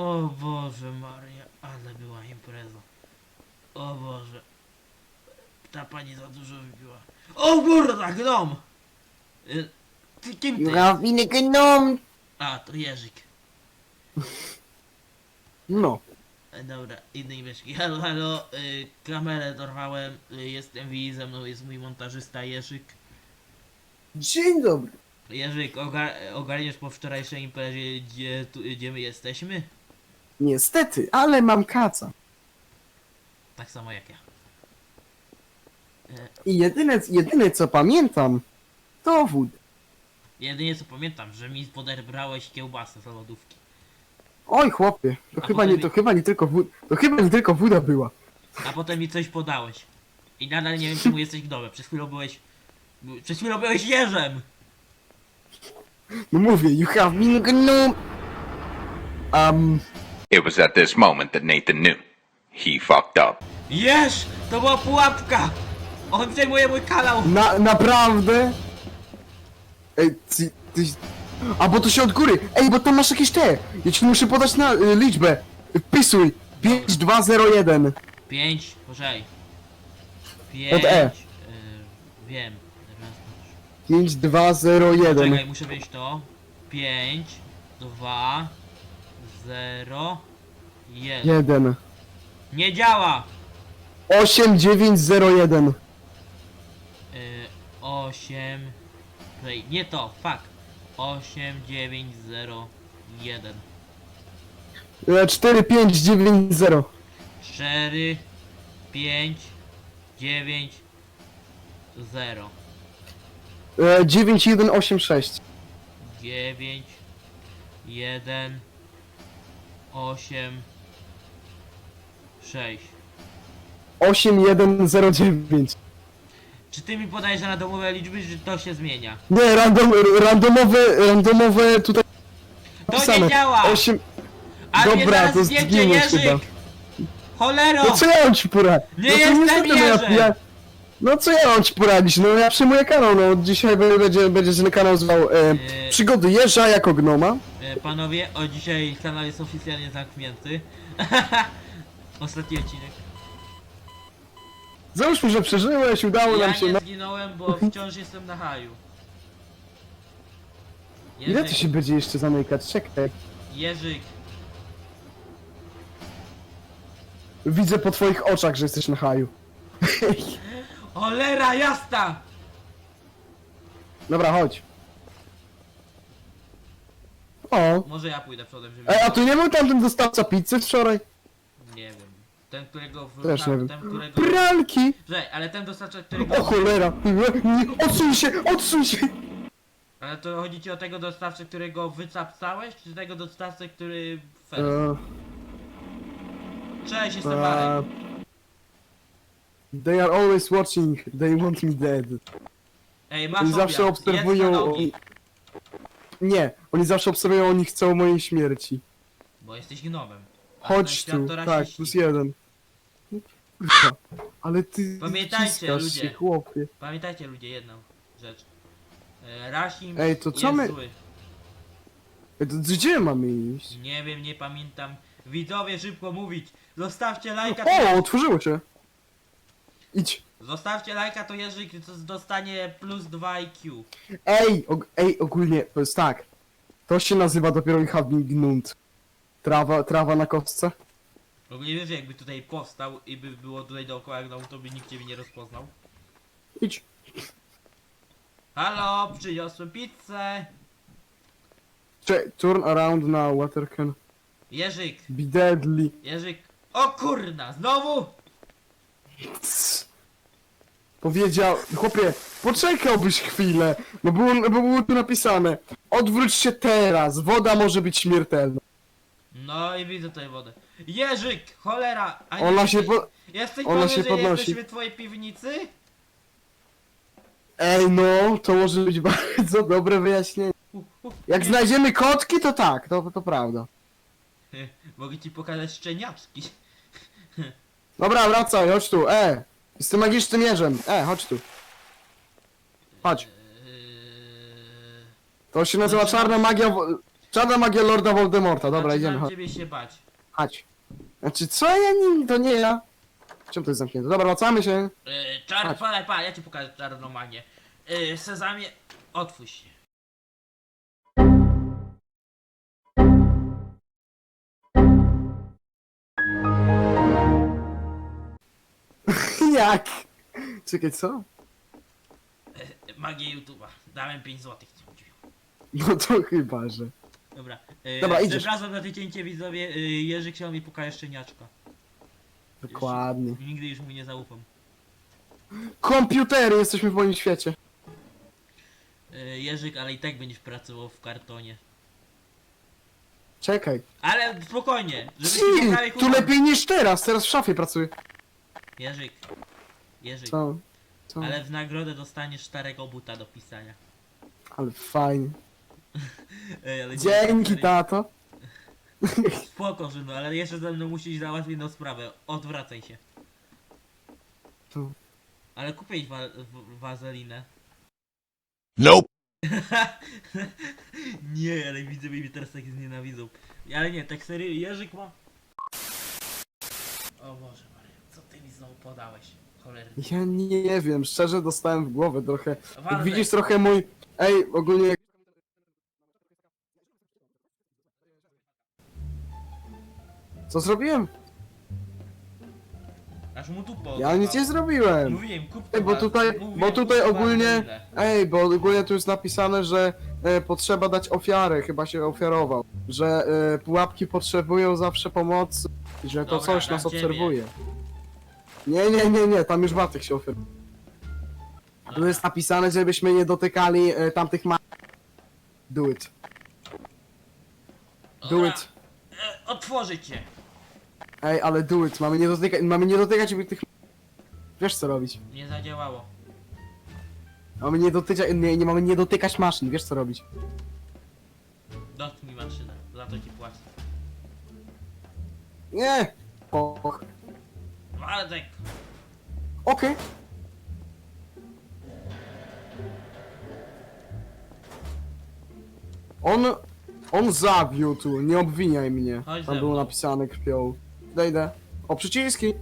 O Boże Maria, ale była impreza. O Boże. Ta pani za dużo wypiła. O kurwa, gnom! Y, Ty kim ty? Rafiny gnom! A, to Jerzyk. No. E, Dobra, innej myszki. Halo, halo, y, kamerę dorwałem, y, jestem Wi, ze mną jest mój montażysta Jerzyk. Dzień dobry. Jerzyk, ogar ogarniesz po wczorajszej imprezie, gdzie, tu, gdzie my jesteśmy? Niestety, ale mam kaca. Tak samo jak ja. E, I jedyne, jedyne co pamiętam, to wód. jedynie co pamiętam, że mi poderbrałeś kiełbasę z lodówki. Oj chłopie, to A chyba nie, to chyba nie tylko wód, to chyba nie tylko woda była. A potem mi coś podałeś. I nadal nie wiem czemu jesteś gnomem. Przez chwilę byłeś... by- Przez chwilę byłeś jeżem! No mówię, you have been gnome. Um, It was at this moment that Nathan knew. He fucked up. Jeż! To była pułapka! On przejmuje mój kanał! na, naprawdę? Ej, ty, ty... A bo to się od góry. Ej, bo tam masz jakieś te. Ja ci muszę podać na y, liczbę. Wpisuj. 5201. 5, poczekaj. 5... Od E. Y, wiem. Raz, 5201. Czekaj, muszę wejść to. 5, 2, 0, 1. 1. Nie działa! 8901. Y, 8... Czekaj, nie to, fuck. 8, 9, 0, 1. E, 4590. 4, 5, 9, 0, E, 9186. 9, 1, 8, 6. 8109. Czy ty mi podajesz randomowe liczby, czy to się zmienia? Nie, random, randomowe, randomowe tutaj To napisane. nie działa! 8... A mnie Dobra, zaraz to zdjęcie zginiesz Jerzyk! chyba. Cholero! No co ja mam ci poradzić? Nie no to jestem niestety, no ja, No co ja mam ci poradzić? No ja przyjmuję kanał, no dzisiaj będzie, będzie ten kanał zwał e, Eee. Przygody Jeża jako gnoma. E, Panowie, o dzisiaj kanał jest oficjalnie zamknięty. Ostatni odcinek. Załóżmy, że przeżyłeś, udało Ja nam się. nie zginąłem, bo wciąż jestem na haju. Ile Jerzyk, to się będzie jeszcze zamykać? Czekaj. Jerzyk, Widzę po twoich oczach, że jesteś na haju. cholera jasna! Dobra, chodź. O. Może ja pójdę przodem, żeby... Ej, a tu nie był tamten dostawca pizzy wczoraj? Nie wiem. Ten, którego... W... Też nie wiem. Ten, którego... Pralki! Czekaj, ale ten dostarcza, którego... O cholera! Nie, Odsuń się, odsuń się! Ale to chodzi ci o tego dostawcę, którego wycapcałeś, czy tego dostawcę, który... Fel. Eee, Cześć, jestem Marek. eee, They are always watching, they want me dead. Ej, masz Oni obiad. zawsze Jedz na obserwują... nogi, Nie, oni zawsze obserwują, oni chcą mojej śmierci. Bo jesteś gnomem. A Chodź ten świat tu, to tak, rasiści. plus jeden. Kurwa, Ale ty Pamiętajcie, wciskasz ludzie. się, chłopie. Pamiętajcie ludzie jedną rzecz. E, rasizm Ej, to co jest my- zły. Ej, to Gdzie mamy iść? Nie wiem, nie pamiętam. Widzowie, szybko mówić. Zostawcie lajka, O, otworzyło się. Idź. Zostawcie lajka, to Jerzyk dostanie plus 2 IQ. Ej, og ej, ogólnie, to jest tak. To się nazywa dopiero Gnund. Trawa, trawa na kostce? W ogóle wiesz, jakby tutaj powstał i by było tutaj dookoła gnomu, to by nikt ciebie nie rozpoznał. Idź. Halo, przyniosłem pizzę. Cze turn around now, water can Jerzyk, be deadly. Jerzyk. O kurna, znowu? Powiedział, chłopie, poczekałbyś chwilę, no było, bo było tu napisane. Odwróć się teraz, woda może być śmiertelna. No i widzę tutaj wodę. Jerzyk, cholera. A nie Ona się po... Jesteś ona się że podnosi. jesteśmy w twojej piwnicy? Ej no, to może być bardzo dobre wyjaśnienie. Jak znajdziemy kotki, to tak, to, to prawda. Mogę ci pokazać szczeniaczki. Dobra, wracaj, chodź tu, e! Z tym magicznym jeżem, e, chodź tu. Chodź. Eee, To się nazywa czarna magia wo Żadna magia Lorda Voldemorta, dobra, idziemy, chodź. ciebie się bać. chodź. Znaczy, co ja nie, to nie ja. Czemu to jest zamknięte? Dobra, wracamy się. Yy, czar... Chodź. Ja ci pokażę czarną magię. Yy, sezamie, otwórz się. Jak? Czekaj, co? Yy, magię YouTube'a. Dałem 5 złotych. ci mówiłem. No to chyba, że. Dobra. Yy, Dobra, idziesz. Przepraszam za tycięcie widzowie, yy, Jerzy chciał mi pokazać szczeniaczka. Dokładnie. Nigdy już mu nie zaufam. Komputery, jesteśmy w moim świecie. Yy, Jerzyk, ale i tak będziesz pracował w kartonie. Czekaj. Ale spokojnie, żeby ci Ci, poprawić tu lepiej niż teraz, teraz w szafie pracuję. Jerzyk. Jerzyk. Co? Co? Ale w nagrodę dostaniesz starego buta do pisania. Ale fajnie. Ej, ale Dzięki, tato. Spoko, że no, ale jeszcze ze mną musisz załatwić jedną sprawę. Odwracaj się. Tu. Ale kupię wa w- wazelinę. Nope. nie, ale widzę, że mnie teraz tak znienawidzą. Ale nie, tak serio, Jerzyk ma... O Boże Maria, co ty mi znowu podałeś? Ja nie wiem, szczerze dostałem w głowę trochę. Widzisz trochę mój... Ej, ogólnie... Co zrobiłem? Aż mu tu. Ja nic nie zrobiłem. Mówiłem, kup Ej, bo tutaj, mówiłem, bo tutaj kup ogólnie... Ej, bo ogólnie tu jest napisane, że e, potrzeba dać ofiarę, chyba się ofiarował. Że e, pułapki potrzebują zawsze pomocy, i że to Dobra, coś dam nas ciebie. obserwuje. Nie, nie, nie, nie, tam już Batek się ofiaruje. Tu jest napisane, żebyśmy nie dotykali e, tamtych ma... Do it. Do Dobra, it. E, otworzę cię. Ej, ale do it, mamy nie dotykać, mamy nie dotykać tych... Wiesz co robić. Nie zadziałało. Mamy nie dotykać, nie, nie mamy nie dotykać maszyn, wiesz co robić. Dotknij maszynę, za to ci płacę. Nie! Och. Waldek! Okej. On... On zawiódł, nie obwiniaj mnie. Chodź Tam było mną. napisane krwią. Dejdę. O, przyciski!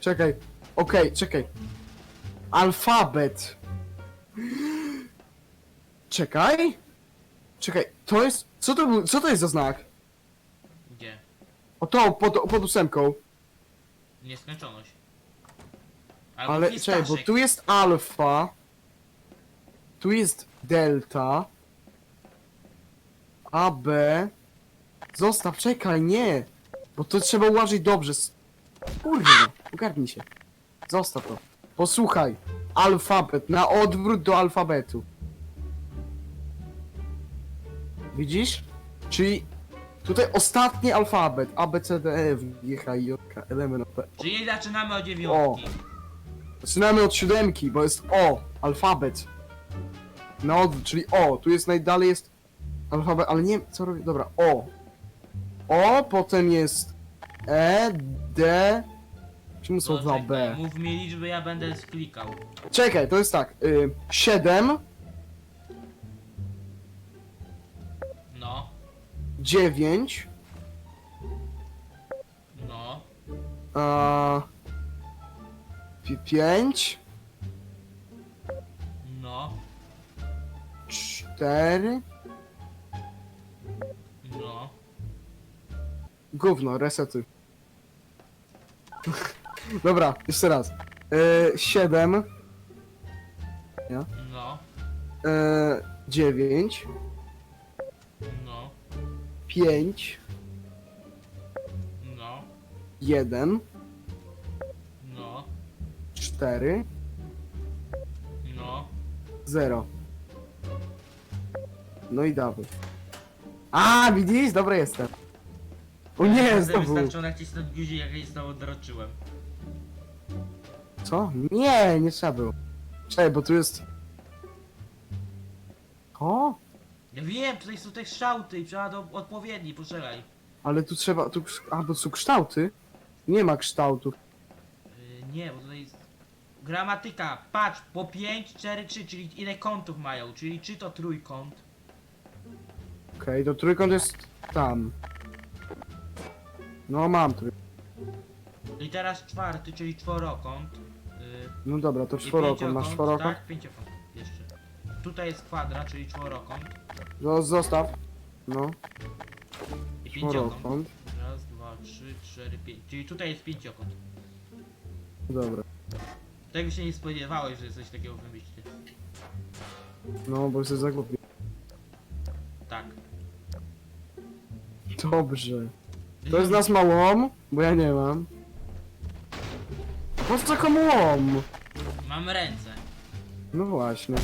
Czekaj. Okej, czekaj. Alfabet. Czekaj. Czekaj, to jest... Co to był... Co to jest za znak? Gdzie? O to, pod, pod ósemką. Nieskończoność. Albo Ale czekaj, bo tu jest alfa. Tu jest delta. A, B. Zostaw, czekaj, nie. Bo to trzeba ułożyć dobrze. S- Kurwa, ogarnij się. Zostaw to. Posłuchaj. Alfabet, na odwrót do alfabetu. Widzisz? Czyli tutaj ostatni alfabet. A, B, C, D, E, F, G, H, I, J, K, L, M, N, O, P. Czyli zaczynamy od dziewiątki. Zaczynamy od siódemki, bo jest O, alfabet. Na odwrót, czyli O, tu jest najdalej jest alfabet, ale nie, co robię, dobra, O. O, potem jest E, D, czemu są dwa czekaj, B? Mów mi liczby, ja będę klikał. Czekaj, to jest tak, y, 7, 9, no, a, 5, no, 4, no. gówno, resetuj. Dobra, jeszcze raz. Y, 7, No, e, 9, no, 5, no, 1, no, 4, no. 0. No i dawaj. A, widzisz? Dobry jestem. O nie, znowu. Wystarczyło nacisnąć guzik, jak jej znowu odroczyłem. Co? Nie, nie trzeba było. Czekaj, bo tu jest... O, Ja wiem, tutaj są te kształty i trzeba do odpowiedni, poczekaj. ale tu trzeba... Tu... A, bo tu są kształty? Nie ma kształtów. Yy, nie, bo tutaj jest... Gramatyka, patrz, po 5, 4, 3, czyli ile kątów mają, czyli czy to trójkąt, Okej, to trójkąt jest tam. No mam trójkąt. I teraz czwarty, czyli czworokąt. Yy, No dobra, to i czworokąt, masz pięciokąt, czworokąt? Tak, pięciokąt. Tutaj jest kwadrat, czyli czworokąt. No, zostaw. No, I pięciokąt. czworokąt. Raz, dwa, trzy, cztery, pięć. Czyli tutaj jest pięciokąt. Dobra. Tego się nie spodziewałeś, że coś takiego wymyślicie. No, bo jesteś za głupi. Tak. Dobrze. To jest nas ma łom, bo ja nie mam. Po co komu łom? Mam ręce. No właśnie.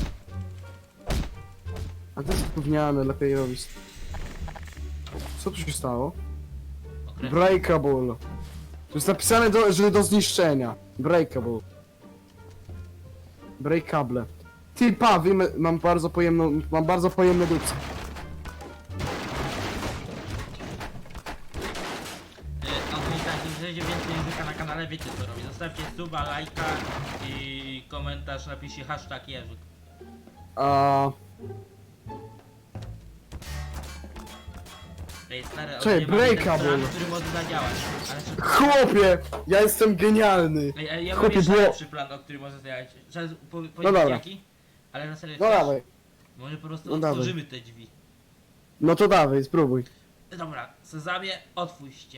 A to jest gówniane, lepiej robić. Co tu się stało? Breakable. To jest napisane, do, że do zniszczenia. Breakable. Breakable. Ty, pa, wiem, mam bardzo pojemną, mam bardzo pojemne dupce. Yy, Ogólnie tak, jeżeli więcej języka na kanale, wiecie co robić. Zostawcie suba, lajka i komentarz, napiszcie hashtag Jerzyk. A, Ej, stary, Czekaj, ogólnie mamy ten breakable. plan, który może zadziałać. Ale szybko. chłopie, ja jestem genialny. Ej, ej, ja mam Chłopie, jeszcze było- lepszy plan, o którym może zadziałać. Trzeba po, powiedzieć dobra. jaki? Ale na serio, No chcesz? dawaj, Może po prostu No dawaj. otworzymy te drzwi. no to dawaj, spróbuj. Dobra, Sezamie, otwórzcie.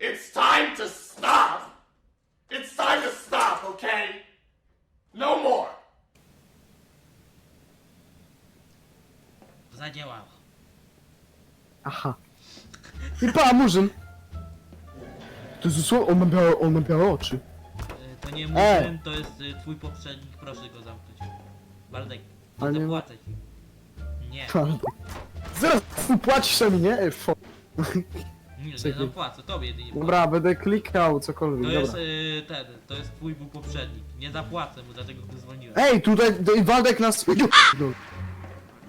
It's time to stop! It's time to stop, okay? No more! Zadziałało. Aha. I pa, murzyn. To jest dosłownie, on ma białe, on ma białe oczy. Y, To nie E. Murzyn, to jest y, twój poprzednik, proszę go zamknąć. Ale nie nie- zapłacę ci. Nie, Zaraz płacisz mi, nie? Ej, fo- nie, nie czekaj. zapłacę, tobie jedynie płacę. Dobra, będę klikał cokolwiek, To dobra. jest y, ten, to jest twój był poprzednik. Nie zapłacę mu, dlatego go zwolniłem. Ej, tutaj tutaj Waldek nas...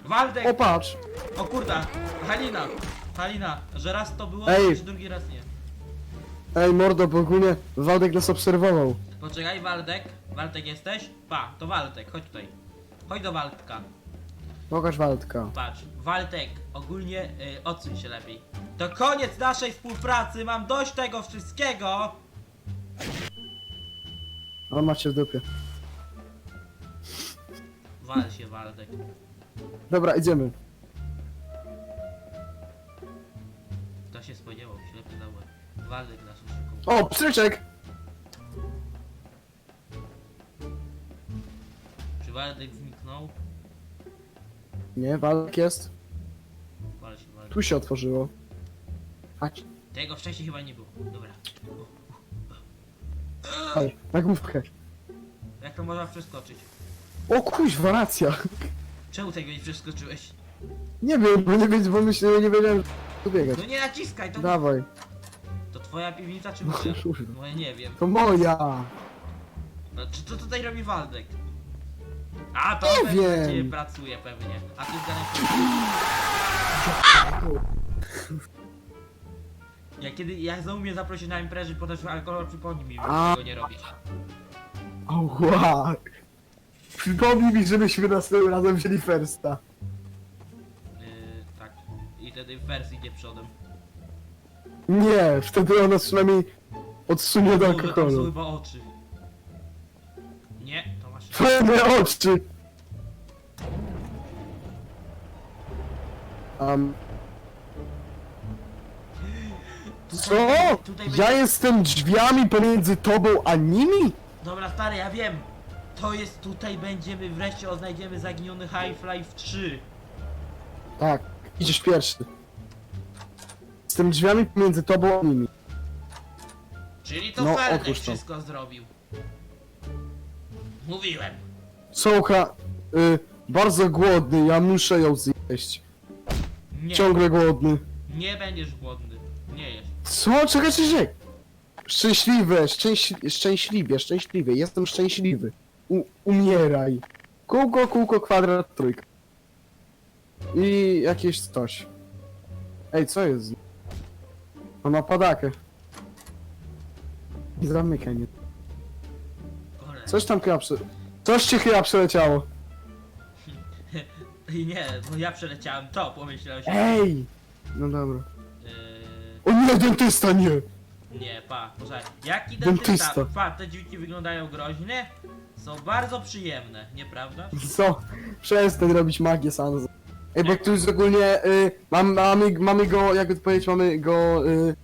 Waldek! O, patrz. O kurda! Halina! Halina, że raz to było, Ej. że drugi raz nie. Ej, mordo, bo ogólnie Waldek nas obserwował. Poczekaj, Waldek. Waldek jesteś? Pa, to Waldek, chodź tutaj. Chodź do Waldka. Pokaż Waldka. Patrz, Waldek, ogólnie y, odsuń się lepiej. To koniec naszej współpracy, mam dość tego wszystkiego! On macie w dupie. Wal się, Waldek. Dobra, idziemy. Kto się spodziewał, ślepy na łeb. Nasz szybko. O, pstryczek! Czy Waldek zniknął? Nie, Waldek jest. Wal się, Waldek. Tu się otworzyło. Chodź, Tego wcześniej chyba nie było. Dobra. chodź, na główkę. Jak to można przeskoczyć? O kuźwa, racja. Czemu tego nie przeskoczyłeś? Nie wiem, bo nie wiem, bo myślę, nie wiedziałem, że tu biegać. No nie naciskaj, to, Dawaj. to twoja piwnica czy moja? kurwa. No ja nie wiem. To moja. No, czy co tutaj robi Waldek? A, to Nie pewnie wiem. ciebie pracuje pewnie. A ty zgadaj Ja kiedy, jak znowu mnie zaprosił na imprezę podasz alkohol, przypomnij mi, żeby A. tego nie robić. Ała. Przypomnij mi, żebyśmy następnym razem wzięli firsta. Yy, tak. I wtedy wers idzie przodem. Nie, wtedy ona przynajmniej odsunie tam są alkoholu. chyba oczy. Nie, to masz... Twoje oczy! Um, co? Tutaj, tutaj Ja będzie... jestem drzwiami pomiędzy tobą a nimi? Dobra, stary, ja wiem. To jest tutaj będziemy, wreszcie odnajdziemy zaginiony Half-Life 3. Tak, idziesz pierwszy. Jestem drzwiami pomiędzy tobą a nimi. Czyli to No, Ferdek otóż to. wszystko zrobił. Mówiłem. Sołka, y, bardzo głodny, ja muszę ją zjeść. Nie, Ciągle głodny. nie będziesz głodny. Nie jest. Co? Czekaj, czekaj. Szczęśliwe, szczęśli szczęśliwie, szczęśliwie, jestem szczęśliwy. U umieraj. Kółko, kółko, kwadrat, trójka. I jakieś coś. Ej, co jest? z nim? On ma padakę. Nie zamykaj mnie. Coś tam chyba prze... Coś ci chyba przeleciało. I nie, no ja przeleciałem to, pomyślałem się. Ej! No dobra. Yy, O nie, dentysta nie! Nie, pa, poczekaj. Jaki Dentysta. dentysta? Pa, te dzieci wyglądają groźnie. Są bardzo przyjemne, nieprawda? Co? Przestań robić magię Sansa. Ej, bo tu jest ogólnie, y, mam, mamy, mamy go, jakby to powiedzieć, mamy go, y,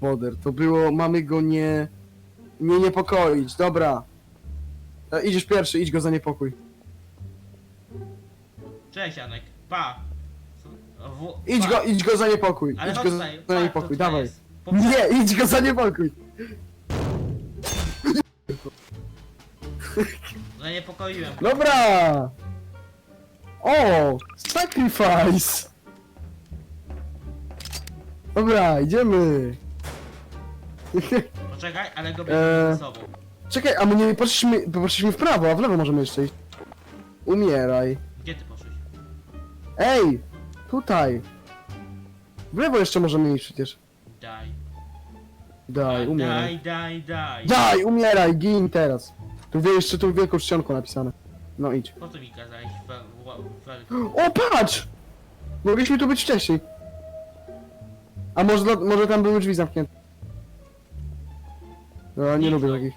Woder, to było, mamy go nie, nie niepokoić, dobra. E, idziesz pierwszy, idź go za niepokój. Cześć Janek, pa. W, Idź pa. go, idź go za niepokój, Ale idź chodź go tutaj, za pa, to tutaj dawaj. jest. Nie, idź go za niepokój. Zaniepokoiłem. Dobra! O! Sacrifice! Dobra, idziemy. Poczekaj, ale go Eee. bierzemy ze sobą. Czekaj, a my nie poszliśmy, poszliśmy w prawo, a w lewo możemy jeszcze iść. Umieraj. Gdzie ty poszłeś? Ej! Tutaj! W lewo jeszcze możemy iść przecież. Daj. Daj, umieraj. Daj, daj, daj. Daj, umieraj, gin teraz. Tu wie jeszcze tu wielką czcionką napisane. No idź. Po co mi kazałeś O, patrz! Mogliśmy tu być wcześniej. A może, może tam były drzwi zamknięte. No, nie Nie lubię takich.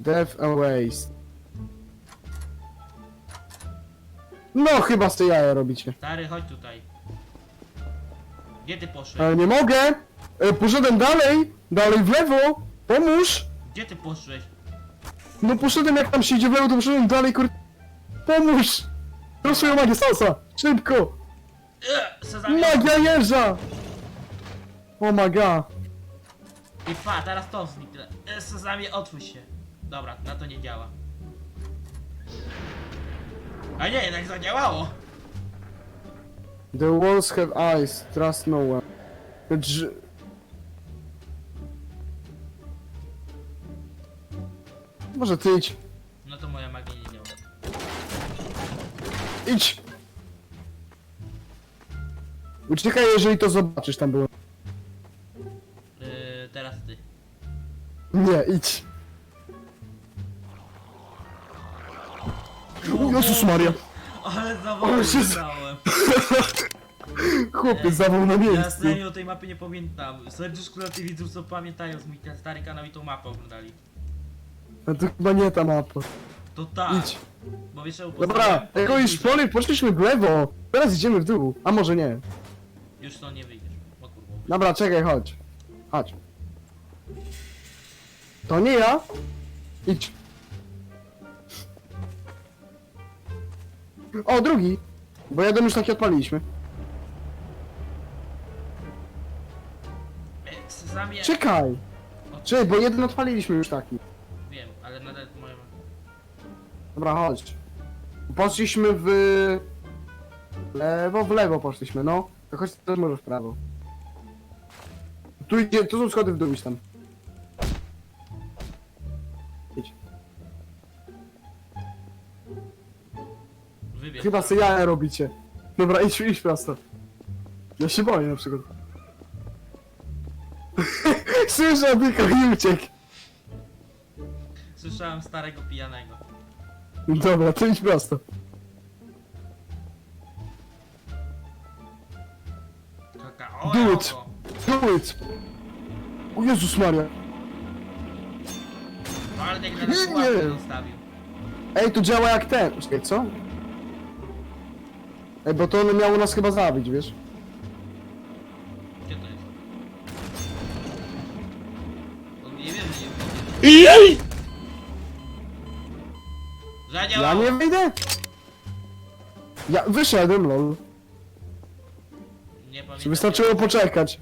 Death and Waste. No, chyba z tej jaja robicie. Stary, chodź tutaj. Gdzie ty poszłeś? Ale nie mogę! E, poszedłem dalej! Dalej w lewo! Pomóż! Gdzie ty poszłeś? No poszedłem jak tam się idzie w lewo, to poszedłem dalej, kur... Pomóż! Proszę swoją magię, salsa! Szybko! Eee, Sezamie. Magia jeża! O my god. I pa, teraz to zniknę. Eee, Sezamie, otwórz się. Dobra, na to nie działa. A nie, jednak zadziałało. The walls have eyes, trust no one. Te Drz... Może ty idź. No to moja magia nie działa. Idź! Uciekaj, jeżeli to zobaczysz tam było. Yy, teraz ty. Nie, idź. O Jezus Maria! Ale O, zawołałem. Jezu. dałem. Chłopiec zawał na Ja miejscu. serio tej mapy nie pamiętam. Serduszku dla tych widzów, co pamiętają z mój ten stary kanał i tą mapę oglądali. No to chyba nie ta mapa. To tak. Idź. Bo wiesz, że Dobra, jako już poli poszliśmy w lewo. Teraz idziemy w dół. A może nie. Już to nie wyjdziesz. O kurwa. Dobra, czekaj, chodź. Chodź. To nie ja. Idź. O, drugi. Bo jeden już taki odpaliliśmy. Sezamie. Czekaj. Czekaj, bo jeden odpaliliśmy już taki. Wiem, ale nadal moja... Dobra, chodź. Poszliśmy w... Lewo, w lewo poszliśmy, no. To chodź też może w prawo. Tu idzie, tu są schody w dół, idź tam. Wybierz. Chyba sobie jaja robicie. Dobra, idź, idź prosto. Ja się boję na przykład. Słyszę tylko i uciekł. Słyszałem starego pijanego. Dobra, to idź prosto. Kakao. Do it. Do it! O Jezus Maria. Na Nie, nie. zostawił. Ej, to działa jak ten. Czekaj, co? Ej, bo to ono miało nas chyba zabić, wiesz? Gdzie to jest? No nie wiem, nie wiem. Ja Zadziałało. nie wyjdę? Ja wyszedłem, lol. Nie Czy pamiętam. wystarczyło poczekać?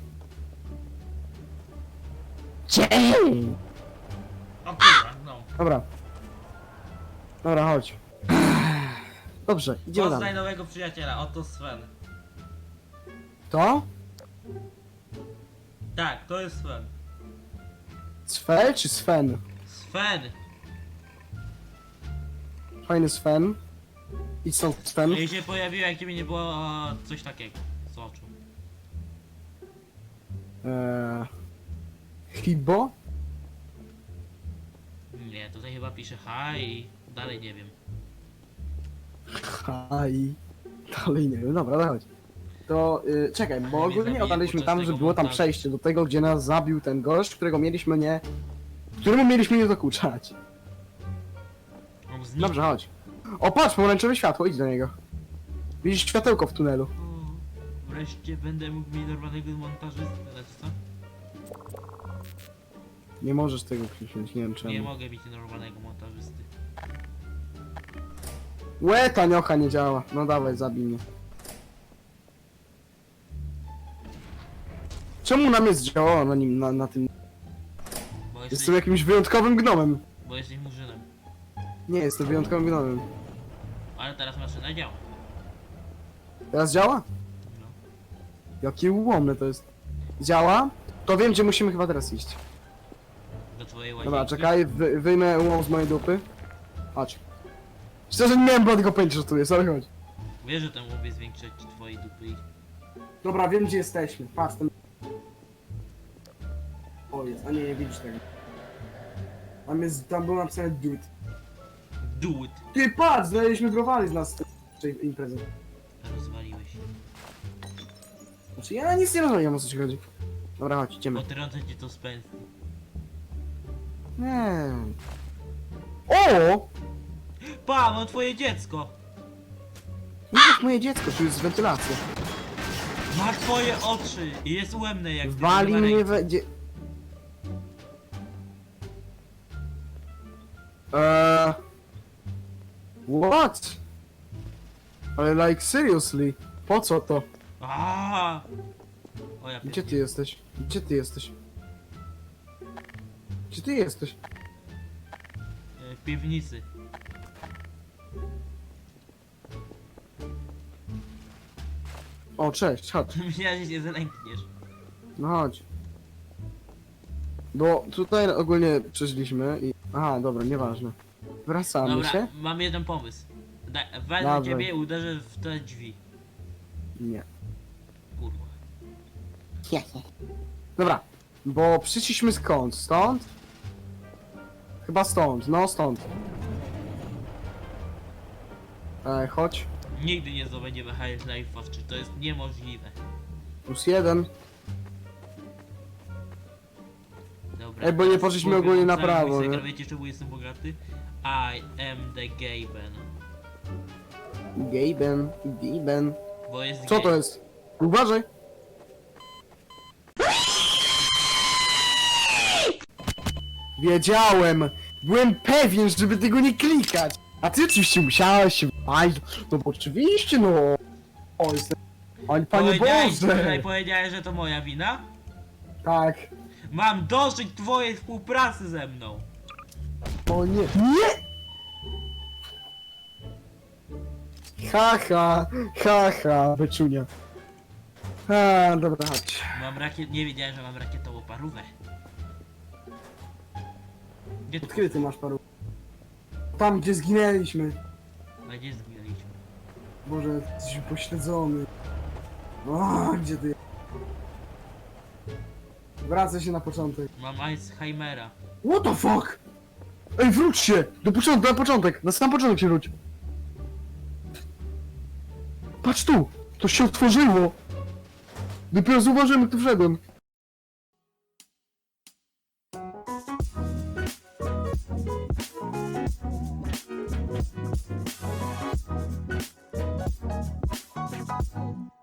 Dzień! O kurwa, no. Dobra. Dobra, chodź. Dobrze, idziemy Poznaj dalej. nowego przyjaciela, oto Sven. To? Tak, to jest Sven. Sven czy Sven? Sven! Fajny Sven. Idź stąd, Sven. I się pojawiło, jak ciebie nie było o, coś takiego z oczu. Eee... Hibo? Nie, tutaj chyba pisze hi i dalej nie wiem. Hi. Dalej nie wiem, dobra, dawaj. To y, czekaj, bo ogólnie podczas tam, że było tam przejście do tego, gdzie nas zabił ten gość, którego mieliśmy nie... Któremu mieliśmy nie dokuczać. On znikł. Dobrze, chodź. O, patrz, pomarańczowe światło, idź do niego. Widzisz światełko w tunelu. O, wreszcie będę mógł mieć normalnego montażysty, znaczy co? Nie możesz tego kliknąć, nie wiem czemu. Nie mogę mieć normalnego montażysty. Łe, ta niocha nie działa. No dawaj, zabij mnie. Czemu nam jest działało na nim, na, na tym? Bo jesteś, Jestem jakimś wyjątkowym gnomem. bo jesteś murzynem. Nie, jestem wyjątkowym gnomem. Ale teraz maszyna działa. Teraz działa? No. Jakie ułomne to jest. Działa? To wiem, gdzie musimy chyba teraz iść. Do twojej łazienki. Dobra, czekaj, wy, wyjmę ułom z mojej dupy. Chodź. Szczerze nie miałem bladego pojęcia, że tu jest, ale chodź. Wiesz, że jest większy od twojej dupy i... Dobra, wiem gdzie jesteśmy. Patrz, ten... O jest, a nie, nie widzisz tego. Tam jest, tam było napisane dude. It! Ty patrz, znaleźliśmy growali z nas z tej imprezy. Rozwaliłeś. Znaczy ja nic nie rozumiem o co ci chodzi. Dobra, chodź, idziemy. Potrącę ci to z pensji. Nie. O! Pa, mam twoje dziecko! Nie jest moje dziecko, tu jest wentylacja. Ma twoje oczy! I jest ułemne jak ty, Wali mnie ręki. we... Dzie... Eee... What? Ale like seriously? Po co to? Aaaa! O ja Gdzie ty jesteś? Gdzie ty jesteś? Gdzie ty jesteś? E, W piwnicy. O, cześć, chodź. Myślałem, że się zlękniesz. No chodź. Bo tutaj ogólnie przeszliśmy i... Aha, dobra, nieważne. Wracamy Dobra, się? mam jeden pomysł. Da, wezmę Dawaj. ciebie i uderzę w te drzwi. Nie. Kurwa. Dobra, bo przyszliśmy skąd? Stąd? Chyba stąd, no stąd. E, chodź. Nigdy nie zdobędziemy High Life'a, czy to jest niemożliwe. Plus jeden. Dobra. Ej, bo nie poszliśmy Mówię, ogólnie na prawo, sekret, nie? Wiecie czemu jestem bogaty? I am the Gaben. Gaben, Gaben. Bo jest Co gay. to jest? Uważaj! Wiedziałem! Byłem pewien, żeby tego nie klikać! A ty oczywiście musiałeś się Aj, no bo oczywiście no! O, jestem... Ale panie Powiedziałeś, Boże! tutaj powiedziałeś, że to moja wina? Tak. Mam dosyć twojej współpracy ze mną. O nie. Nie! Haha, haha, beczunia. A, dobra, chodź. Mam rakiet... Nie wiedziałem, że mam rakietową parówę. Gdzie tu? Kiedy ty masz paru? Tam, gdzie zginęliśmy. A gdzie zginęliśmy? Boże, jesteś pośledzony. O, gdzie ty? Wracaj się na początek. Mam Alzheimera. What the fuck? Ej, wróć się! Do początku, na początek! Na sam początek się wróć! Patrz tu! To się otworzyło! Dopiero zauważyłem, jak tu wszedłem. you